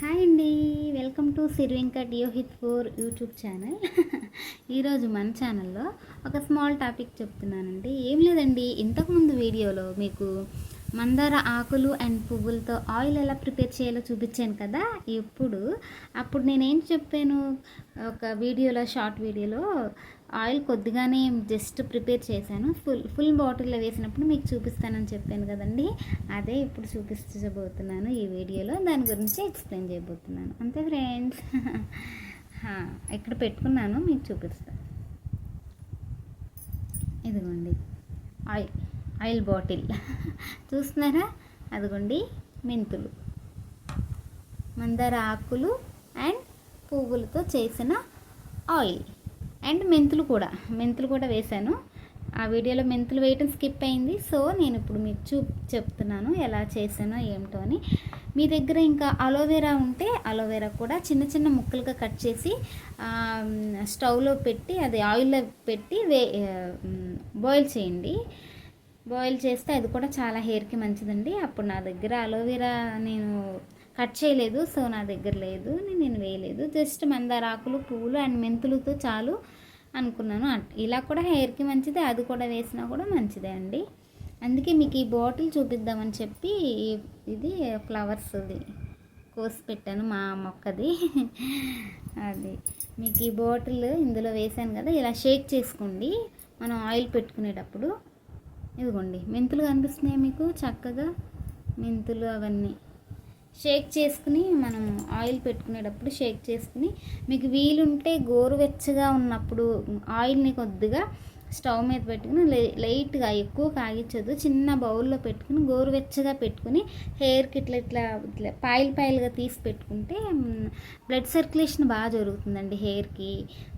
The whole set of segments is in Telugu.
హాయ్ అండి. వెల్కమ్ టు సిర్వింక డియోహిత్ ఫోర్ యూట్యూబ్ ఛానల్. ఈరోజు మన ఛానల్లో ఒక స్మాల్ టాపిక్ చెప్తున్నానండి. ఏం లేదండి ఇంతకుముందు వీడియోలో మీకు మందార ఆకులు అండ్ పువ్వులతో ఆయిల్ ఎలా ప్రిపేర్ చేయాలో చూపించాను కదా ఇప్పుడు అప్పుడు నేనేం చెప్పాను? ఒక వీడియోలో షార్ట్ వీడియోలో ఆయిల్ కొద్దిగానే జస్ట్ ప్రిపేర్ చేశాను. ఫుల్ ఫుల్ బాటిల్లో వేసినప్పుడు మీకు చూపిస్తానని చెప్పాను కదండి. అదే ఇప్పుడు చూపించబోతున్నాను ఈ వీడియోలో. దాని గురించి ఎక్స్ప్లెయిన్ చేయబోతున్నాను. అంతే ఫ్రెండ్స్. ఇక్కడ పెట్టుకున్నాను మీకు చూపిస్తాను ఇదిగోండి. Oil oil bottle. చూస్తున్నారా? అదిగోండి మెంతులు. మందార ఆకులు అండ్ పువ్వులతో చేసిన ఆయిల్. అండ్ మెంతులు కూడా. మెంతులు కూడా వేశాను. ఆ వీడియోలో మెంతులు వేయటం స్కిప్ అయింది. సో నేను ఇప్పుడు మీకు చూ చెప్తున్నాను ఎలా చేశానో ఏమిటో అని. మీ దగ్గర ఇంకా అలోవెరా ఉంటే అలోవెరా కూడా చిన్న చిన్న ముక్కలుగా కట్ చేసి స్టవ్లో పెట్టి అది ఆయిల్లో పెట్టి వే బాయిల్ చేయండి. బాయిల్ చేస్తే అది కూడా చాలా హెయిర్కి మంచిదండి. అప్పుడు నా దగ్గర అలోవెరా నేను కట్ చేయలేదు సో నా దగ్గర లేదు నేను వేయలేదు. జస్ట్ మందార ఆకులు పువ్వులు అండ్ మెంతులతో చాలు అనుకున్నాను. ఇలా కూడా హెయిర్కి మంచిదే అది కూడా వేసినా కూడా మంచిదే అండి. అందుకే మీకు ఈ బాటిల్ చూపిద్దామని చెప్పి ఇది ఫ్లవర్స్ది కోసి పెట్టాను మా మొక్కది. అది మీకు ఈ బాటిల్ ఇందులో వేసాను కదా ఇలా షేక్ చేసుకోండి. మనం ఆయిల్ పెట్టుకునేటప్పుడు. ఇదిగోండి మెంతులు కనిపిస్తున్నాయి మీకు? చక్కగా మెంతులు అవన్నీ. షేక్ చేసుకుని మనం ఆయిల్ పెట్టుకునేటప్పుడు షేక్ చేసుకుని మీకు వీలుంటే గోరువెచ్చగా ఉన్నప్పుడు ఆయిల్ని కొద్దిగా స్టవ్ మీద పెట్టుకుని లైట్గా ఎక్కువ కాగించదు చిన్న బౌల్లో పెట్టుకుని గోరువెచ్చగా పెట్టుకుని హెయిర్కి ఇట్లా ఇట్లా ఇట్లా పాయిల్ పాయిల్గా తీసి పెట్టుకుంటే బ్లడ్ సర్క్యులేషన్ బాగా జరుగుతుందండి హెయిర్కి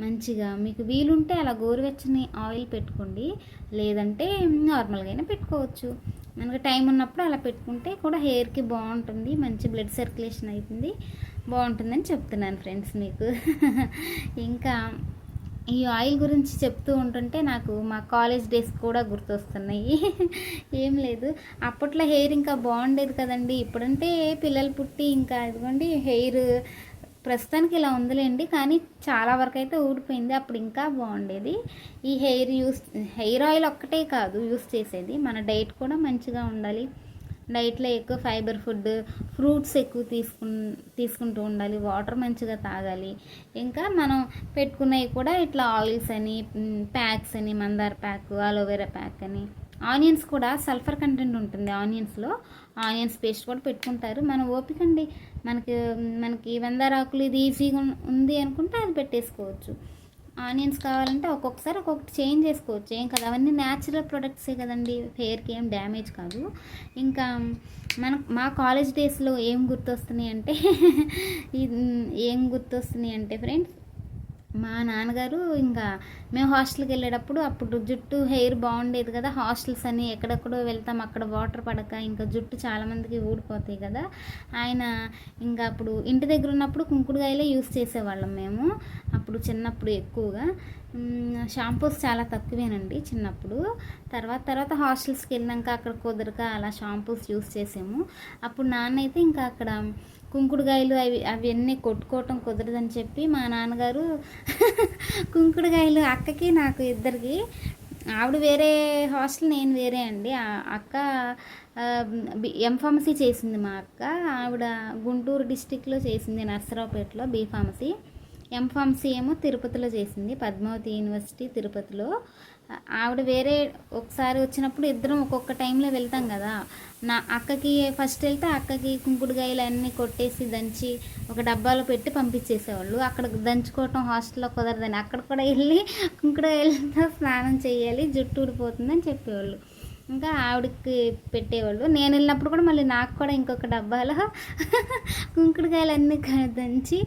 మంచిగా మీకు వీలుంటే అలా గోరువెచ్చని ఆయిల్ పెట్టుకోండి. లేదంటే నార్మల్గా పెట్టుకోవచ్చు. మనకు టైం ఉన్నప్పుడు అలా పెట్టుకుంటే కూడా హెయిర్కి బాగుంటుంది. మంచి బ్లడ్ సర్క్యులేషన్ అవుతుంది బాగుంటుందని చెప్తున్నాను ఫ్రెండ్స్ మీకు. ఇంకా ఈ ఆయిల్ గురించి చెప్తూ ఉంటుంటే నాకు మా కాలేజ్ డేస్ కూడా గుర్తొస్తున్నాయి. ఏం లేదు. అప్పట్లో హెయిర్ ఇంకా బాగుండేది కదండి. ఇప్పుడంటే పిల్లలు పుట్టి ఇంకా ఇదిగోండి హెయిర్ ప్రస్తుతానికి ఇలా ఉందిలేండి. కానీ చాలా వరకు అయితే ఊడిపోయింది. అప్పుడు ఇంకా బాగుండేది. ఈ హెయిర్ యూస్ హెయిర్ ఆయిల్ ఒక్కటే కాదు యూస్ చేసేది. మన డైట్ కూడా మంచిగా ఉండాలి. డైట్లో ఎక్కువ ఫైబర్ ఫుడ్ ఫ్రూట్స్ ఎక్కువ తీసుకు తీసుకుంటూ ఉండాలి. వాటర్ మంచిగా తాగాలి. ఇంకా మనం పెట్టుకున్నవి కూడా ఇట్లా ఆయిల్స్ అని ప్యాక్స్ అని మందార ప్యాక్ అలోవెరా ప్యాక్ అని. ఆనియన్స్ కూడా సల్ఫర్ కంటెంట్ ఉంటుంది ఆనియన్స్లో. ఆనియన్స్ పేస్ట్ కూడా పెట్టుకుంటారు. మనం ఓపిక అండి. మనకి మనకి వందరాకులు ఇది ఈజీగా ఉంది అనుకుంటే అది పెట్టేసుకోవచ్చు. ఆనియన్స్ కావాలంటే ఒక్కొక్కసారి ఒక్కొక్కటి చేంజ్ చేసుకోవచ్చు. ఏం కాదు అవన్నీ న్యాచురల్ ప్రొడక్ట్సే కదండి. హెయిర్కి ఏం డ్యామేజ్ కాదు. ఇంకా మన మా కాలేజ్ డేస్లో ఏం గుర్తొస్తున్నాయి అంటే ఏం గుర్తొస్తున్నాయి అంటే ఫ్రెండ్స్ మా నాన్నగారు ఇంకా మేము హాస్టల్కి వెళ్ళేటప్పుడు అప్పుడు జుట్టు హెయిర్ బాగుండేది కదా హాస్టల్స్ అని ఎక్కడెక్కడో వెళ్తాం అక్కడ వాటర్ పడక ఇంకా జుట్టు చాలామందికి ఊడిపోతాయి కదా. ఆయన ఇంకా అప్పుడు ఇంటి దగ్గర ఉన్నప్పుడు కుంకుడుగాయలే యూస్ చేసేవాళ్ళం మేము అప్పుడు చిన్నప్పుడు ఎక్కువగా. షాంపూస్ చాలా తక్కువేనండి చిన్నప్పుడు. తర్వాత తర్వాత హాస్టల్స్కి వెళ్ళినాక అక్కడ కుదరక అలా షాంపూస్ యూస్ చేసాము. అప్పుడు నాన్న అయితే ఇంకా అక్కడ కుంకుడుగాయలు అవి అవన్నీ కొట్టుకోవటం కుదరదని చెప్పి మా నాన్నగారు కుంకుడుగాయలు అక్కకి నాకు ఇద్దరికి. ఆవిడ వేరే హాస్టల్ నేను వేరే అండి. అక్క ఎం ఫార్మసీ చేసింది మా అక్క. ఆవిడ గుంటూరు డిస్టిక్లో చేసింది నర్సరావుపేటలో బీ ఫార్మసీ. ఎం ఏమో తిరుపతిలో చేసింది పద్మావతి యూనివర్సిటీ తిరుపతిలో. ఆవిడ వేరే ఒకసారి వచ్చినప్పుడు ఇద్దరం ఒక్కొక్క టైంలో వెళ్తాం కదా. నా అక్కకి ఫస్ట్ వెళ్తే అక్కకి కుంకుడుగాయలు అన్నీ కొట్టేసి దంచి ఒక డబ్బాలో పెట్టి పంపించేసేవాళ్ళు. అక్కడ దంచుకోవటం హాస్టల్లో కుదరదని. అక్కడ కూడా వెళ్ళి కుంకుడుగాయలతో స్నానం చేయాలి జుట్టు ఊడిపోతుందని చెప్పేవాళ్ళు. ఇంకా ఆవిడకి పెట్టేవాళ్ళు. నేను వెళ్ళినప్పుడు కూడా మళ్ళీ నాకు కూడా ఇంకొక డబ్బాలో కుంకుడుకాయలన్నీ దంచి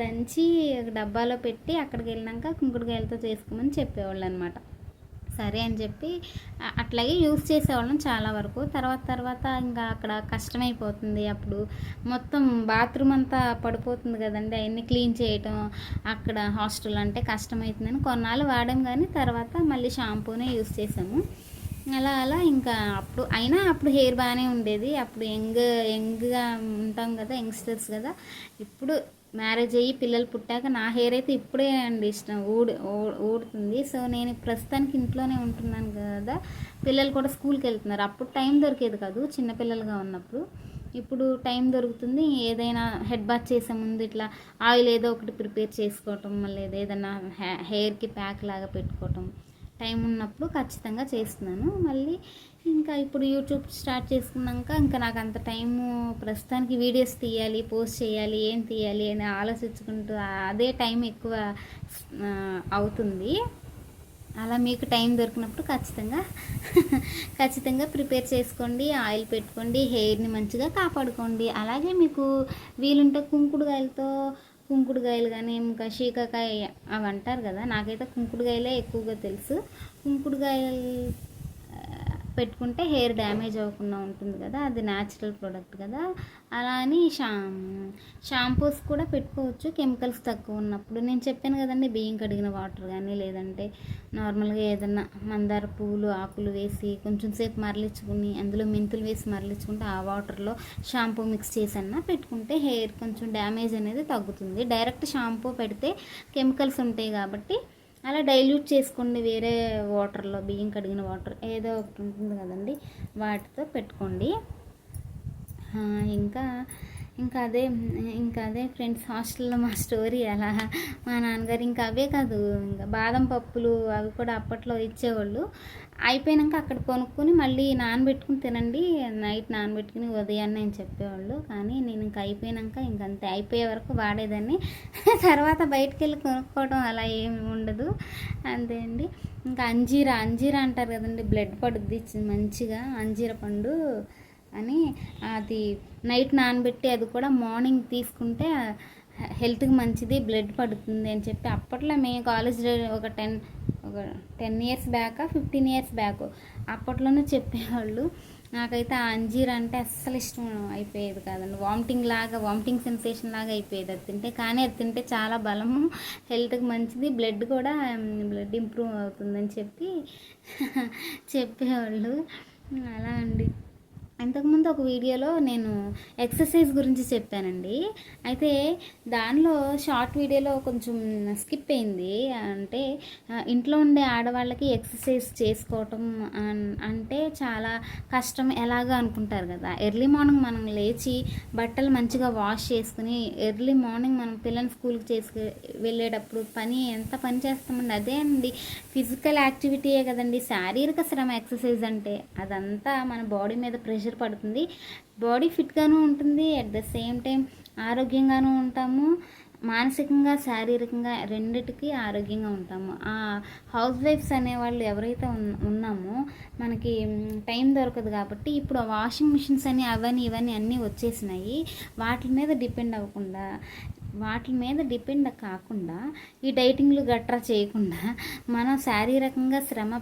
దంచి ఒక డబ్బాలో పెట్టి అక్కడికి వెళ్ళినాక కుంకుడుకాయలతో చేసుకోమని చెప్పేవాళ్ళు అనమాట సరే అని చెప్పి అట్లాగే యూస్ చేసేవాళ్ళం చాలా వరకు. తర్వాత తర్వాత ఇంకా అక్కడ కష్టమైపోతుంది అప్పుడు. మొత్తం బాత్రూమ్ అంతా పడిపోతుంది కదండి. అవన్నీ క్లీన్ చేయటం అక్కడ హాస్టల్ అంటే కష్టమవుతుందని కొన్నాళ్ళు వాడాం కానీ తర్వాత మళ్ళీ షాంపూనే యూస్ చేసాము. అలా అలా ఇంకా అప్పుడు అయినా అప్పుడు హెయిర్ బాగానే ఉండేది. అప్పుడు యంగ్ యంగ్గా ఉంటాం కదా యంగ్స్టర్స్ కదా. ఇప్పుడు మ్యారేజ్ అయ్యి పిల్లలు పుట్టాక నా హెయిర్ అయితే ఇప్పుడే అండి ఇష్టం. ఊడి ఊడుతుంది. సో నేను ప్రస్తుతానికి ఇంట్లోనే ఉంటున్నాను కదా. పిల్లలు కూడా స్కూల్కి వెళ్తున్నారు. అప్పుడు టైం దొరికేది కాదు చిన్నపిల్లలుగా ఉన్నప్పుడు. ఇప్పుడు టైం దొరుకుతుంది. ఏదైనా హెడ్ బాత్ చేసే ముందు ఇట్లా ఆయిల్ ఏదో ఒకటి ప్రిపేర్ చేసుకోవటం మళ్ళీ ఏదైనా హె- హెయిర్కి ప్యాక్ లాగా పెట్టుకోవటం. టైం ఉన్నప్పుడు ఖచ్చితంగా చేస్తున్నాను. మళ్ళీ ఇంకా ఇప్పుడు యూట్యూబ్ స్టార్ట్ చేసుకున్నాక ఇంకా నాకు అంత టైము ప్రస్తుతానికి వీడియోస్ తీయాలి పోస్ట్ చేయాలి ఏం తీయాలి అని ఆలోచించుకుంటూ అదే టైం ఎక్కువ అవుతుంది. అలా మీకు టైం దొరికినప్పుడు ఖచ్చితంగా ఖచ్చితంగా ప్రిపేర్ చేసుకోండి ఆయిల్ పెట్టుకోండి హెయిర్ని మంచిగా కాపాడుకోండి. అలాగే మీకు వీలుంటే కుంకుడుకాయలతో కుంకుడుకాయలు కానీ ఇంకా శీకాకాయ అవి అంటారు కదా నాకైతే కుంకుడుకాయలే ఎక్కువగా తెలుసు. కుంకుడుకాయలు పెట్టుకుంటే హెయిర్ డ్యామేజ్ అవ్వకుండా ఉంటుంది కదా అది న్యాచురల్ ప్రోడక్ట్ కదా. అలా అని షా షాంపూస్ కూడా పెట్టుకోవచ్చు కెమికల్స్ తక్కువ ఉన్నప్పుడు. నేను చెప్పాను కదండి బియ్యం కడిగిన వాటర్ కానీ లేదంటే నార్మల్గా ఏదన్నా మందార పువ్వులు ఆకులు వేసి కొంచెం సేపు మరలించుకుని అందులో మెంతులు వేసి మరలించుకుంటే ఆ వాటర్లో షాంపూ మిక్స్ చేసన్నా పెట్టుకుంటే హెయిర్ కొంచెం డ్యామేజ్ అనేది తగ్గుతుంది. డైరెక్ట్ షాంపూ పెడితే కెమికల్స్ ఉంటాయి కాబట్టి అలా డైల్యూట్ చేసుకోండి వేరే వాటర్లో బియ్యం కడిగిన వాటర్ ఏదో ఒకటి ఉంటుంది కదండి వాటితో పెట్టుకోండి. ఇంకా ఇంకా అదే ఇంకా అదే ఫ్రెండ్స్ హాస్టల్లో మా స్టోరీ అలా. మా నాన్నగారు ఇంకా అవే కాదు ఇంకా బాదం పప్పులు అవి కూడా అప్పట్లో ఇచ్చేవాళ్ళు. అయిపోయినాక అక్కడ కొనుక్కొని మళ్ళీ నానబెట్టుకుని తినండి నైట్ నానబెట్టుకుని ఉదయాన్నే అని చెప్పేవాళ్ళు. కానీ నేను ఇంకా అయిపోయినాక ఇంక అంతే అయిపోయే వరకు వాడేదాన్ని. తర్వాత బయటికి వెళ్ళి కొనుక్కోవడం అలా ఏమి ఉండదు. అంతే అండి. ఇంకా అంజీరా అంజీరా అంటారు కదండి బ్లడ్ పడుద్ది మంచిగా అంజీర పండు అని. అది నైట్ నానబెట్టి అది కూడా మార్నింగ్ తీసుకుంటే హెల్త్కి మంచిది బ్లడ్ పడుతుంది అని చెప్పి అప్పట్లో మేము కాలేజ్ ఒక టెన్ ఒక ten years back fifteen years back అప్పట్లోనే చెప్పేవాళ్ళు. నాకైతే ఆ అంజీర్ అంటే అస్సలు ఇష్టం అయిపోయేది కాదండి. వామిటింగ్ లాగా వామిటింగ్ సెన్సేషన్ లాగా అయిపోయేది. అది తింటే కానీ అది తింటే చాలా బలము హెల్త్కి మంచిది బ్లడ్ కూడా బ్లడ్ ఇంప్రూవ్ అవుతుందని చెప్పి చెప్పేవాళ్ళు. అలా అండి. ఇంతకుముందు ఒక వీడియోలో నేను ఎక్సర్సైజ్ గురించి చెప్పానండి. అయితే దానిలో షార్ట్ వీడియోలో కొంచెం స్కిప్ అయింది. అంటే ఇంట్లో ఉండే ఆడవాళ్ళకి ఎక్సర్సైజ్ చేసుకోవటం అంటే చాలా కష్టం ఎలాగా అనుకుంటారు కదా. ఎర్లీ మార్నింగ్ మనం లేచి బట్టలు మంచిగా వాష్ చేసుకుని ఎర్లీ మార్నింగ్ మనం పిల్లల్ని స్కూల్కి చేసుకు వెళ్ళేటప్పుడు పని ఎంత పని చేస్తామండి? అదే అండి ఫిజికల్ యాక్టివిటీయే కదండి. శారీరక శ్రమ ఎక్సర్సైజ్ అంటే అదంతా మన బాడీ మీద ప్రెషర్ పడుతుంది. బాడీ ఫిట్గాను ఉంటుంది. అట్ ద సేమ్ టైం ఆరోగ్యంగాను ఉంటాము. మానసికంగా శారీరకంగా రెండిటికి ఆరోగ్యంగా ఉంటాము. ఆ హౌస్ వైఫ్స్ అనేవాళ్ళు ఎవరైతే ఉన్నామో మనకి టైం దొరకదు కాబట్టి ఇప్పుడు వాషింగ్ మిషన్స్ అని అవన్నీ ఇవన్నీ అన్నీ వచ్చేసినాయి. వాటి మీద డిపెండ్ అవ్వకుండా వాటి మీద డిపెండ్ కాకుండా ఈ డైటింగ్లు గట్రా చేయకుండా మన శారీరకంగా శ్రమ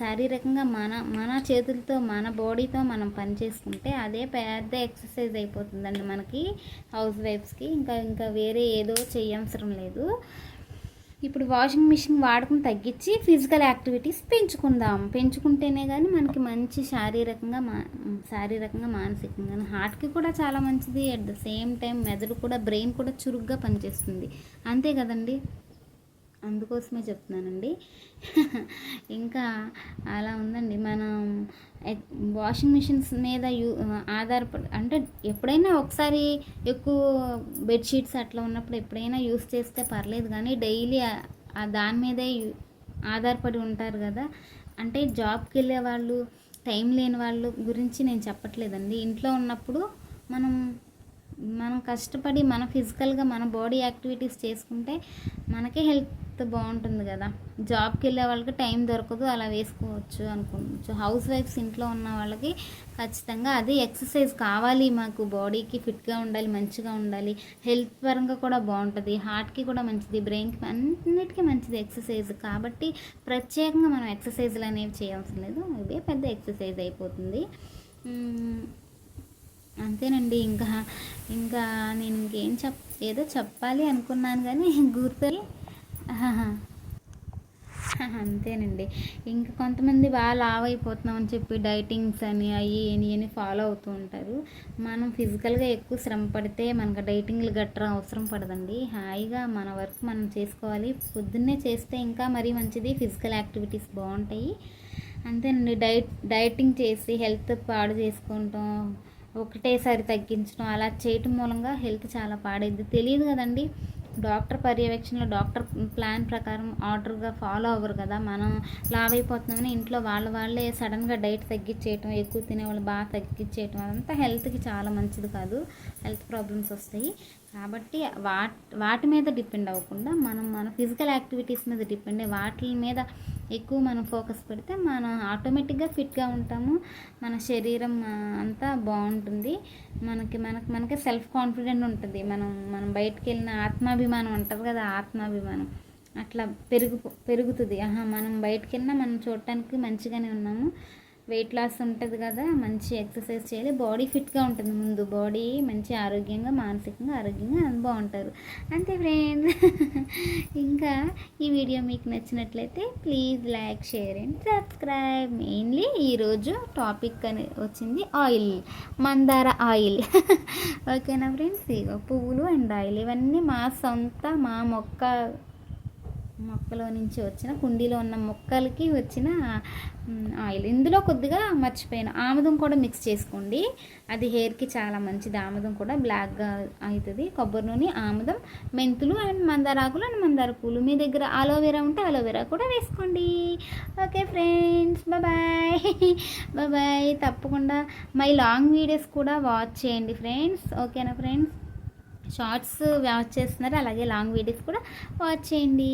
శారీరకంగా మన మన చేతులతో మన బాడీతో మనం పని చేసుకుంటే అదే పెద్ద ఎక్సర్సైజ్ అయిపోతుందండి మనకి హౌస్ వైఫ్స్కి. ఇంకా ఇంకా వేరే ఏదో చేయవసరం లేదు. ఇప్పుడు వాషింగ్ మిషన్ వాడకం తగ్గించి ఫిజికల్ యాక్టివిటీస్ పెంచుకుందాం. పెంచుకుంటేనే కానీ మనకి మంచి శారీరకంగా మా శారీరకంగా మానసికంగా హార్ట్కి కూడా చాలా మంచిది. అట్ ద సేమ్ టైం మెదడు కూడా బ్రెయిన్ కూడా చురుగ్గా పనిచేస్తుంది. అంతే కదండి? అందుకోసమే చెప్తున్నానండి. ఇంకా అలా ఉందండి. మనం వాషింగ్ మిషన్స్ మీద యూ ఆధారపడి అంటే ఎప్పుడైనా ఒకసారి ఎక్కువ బెడ్షీట్స్ అట్లా ఉన్నప్పుడు ఎప్పుడైనా యూస్ చేస్తే పర్లేదు కానీ డైలీ దాని మీదే ఆధారపడి ఉంటారు కదా. అంటే జాబ్కి వెళ్ళే వాళ్ళు టైం లేని వాళ్ళు గురించి నేను చెప్పట్లేదండి. ఇంట్లో ఉన్నప్పుడు మనం మనం కష్టపడి మన ఫిజికల్గా మన బాడీ యాక్టివిటీస్ చేసుకుంటే మనకే హెల్త్ బాగుంటుంది కదా. జాబ్కి వెళ్ళే వాళ్ళకి టైం దొరకదు అలా వేసుకోవచ్చు అనుకోవచ్చు హౌస్ వైఫ్స్ ఇంట్లో ఉన్న వాళ్ళకి ఖచ్చితంగా అది ఎక్సర్సైజ్ కావాలి మాకు. బాడీకి ఫిట్గా ఉండాలి మంచిగా ఉండాలి. హెల్త్ పరంగా కూడా బాగుంటుంది. హార్ట్కి కూడా మంచిది. బ్రెయిన్కి అన్నిటికీ మంచిది ఎక్సర్సైజ్. కాబట్టి ప్రత్యేకంగా మనం ఎక్సర్సైజ్లు అనేవి చేయవసరం లేదు. ఇదే పెద్ద ఎక్సర్సైజ్ అయిపోతుంది. అంతేనండి. ఇంకా ఇంకా నేను ఇంకేం చెప్ ఏదో చెప్పాలి అనుకున్నాను కానీ గుర్తు అంతేనండి. ఇంకా కొంతమంది బాగా లావ్ అయిపోతున్నామని చెప్పి డైటింగ్స్ అని అవి అని అని ఫాలో అవుతూ ఉంటారు. మనం ఫిజికల్గా ఎక్కువ శ్రమ పడితే మనకు డైటింగ్లు గట్రా అవసరం పడదండి. హాయిగా మన వర్క్ మనం చేసుకోవాలి. పొద్దున్నే చేస్తే ఇంకా మరీ మంచిది. ఫిజికల్ యాక్టివిటీస్ బాగుంటాయి. అంతేనండి. డైట్ డైటింగ్ చేసి హెల్త్ పాడు చేసుకుంటాం ఒకటేసారి తగ్గించడం అలా చేయటం మూలంగా హెల్త్ చాలా పాడైద్ది. తెలియదు కదండి. డాక్టర్ పర్యవేక్షణలో డాక్టర్ ప్లాన్ ప్రకారం ఆర్డర్గా ఫాలో అవ్వరు కదా. మనం లావ్ అయిపోతున్నామని ఇంట్లో వాళ్ళ వాళ్ళే సడన్గా డైట్ తగ్గించేయటం ఎక్కువ తినేవాళ్ళు బాగా తగ్గించేయటం అదంతా హెల్త్కి చాలా మంచిది కాదు. హెల్త్ ప్రాబ్లమ్స్ వస్తాయి. కాబట్టి వాటి వాటి మీద డిపెండ్ అవ్వకుండా మనం మన ఫిజికల్ యాక్టివిటీస్ మీద డిపెండ్ అయ్యి వాటి మీద ఎక్కువ మనం ఫోకస్ పెడితే మనం ఆటోమేటిక్గా ఫిట్గా ఉంటాము. మన శరీరం అంతా బాగుంటుంది. మనకి మనకి మనకి సెల్ఫ్ కాన్ఫిడెంట్ ఉంటుంది. మనం మనం బయటకు వెళ్ళిన ఆత్మాభిమానం ఉంటుంది కదా ఆత్మాభిమానం. అట్లా పెరుగు పెరుగుతుంది. ఆహా మనం బయటకు వెళ్ళినా మనం చూడటానికి మంచిగానే ఉన్నాము. వెయిట్ లాస్ ఉంటుంది కదా మంచి ఎక్సర్సైజ్ చేయాలి. బాడీ ఫిట్గా ఉంటుంది ముందు. బాడీ మంచి ఆరోగ్యంగా మానసికంగా ఆరోగ్యంగా బాగుంటారు. అంతే ఫ్రెండ్స్ ఇంకా ఈ వీడియో మీకు నచ్చినట్లయితే please like share and subscribe mainly ఈరోజు టాపిక్ అని వచ్చింది ఆయిల్ మందార ఆయిల్ ఓకేనా ఫ్రెండ్స్ ఇక పువ్వులు అండ్ ఆయిల్ ఇవన్నీ మా సొంత మా మొక్క మొక్కలో నుంచి వచ్చిన కుండీలో ఉన్న మొక్కలకి వచ్చిన ఆయిల్. ఇందులో కొద్దిగా మర్చిపోయాను. ఆముదం కూడా మిక్స్ చేసుకోండి. అది హెయిర్కి చాలా మంచిది. ఆముదం కూడా బ్లాక్గా అవుతుంది. కొబ్బరి నూనె ఆముదం మెంతులు అండ్ మందారాకులు అండ్ మందార పూలు మీ దగ్గర అలోవెరా ఉంటే అలోవెరా కూడా వేసుకోండి. ఓకే ఫ్రెండ్స్ బాయ్ బాయ్ తప్పకుండా మై లాంగ్ వీడియోస్ కూడా వాచ్ చేయండి ఫ్రెండ్స్. ఓకేనా ఫ్రెండ్స్? షార్ట్స్ వాచ్ చేస్తున్నారు అలాగే లాంగ్ వీడియోస్ కూడా వాచ్ చేయండి.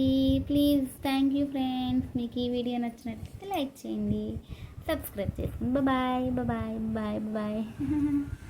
Please thank you friends. మీకు ఈ వీడియో నచ్చినట్లయితే లైక్ చేయండి. సబ్స్క్రైబ్ చేసుకోండి. Bye bye bye bye. Bye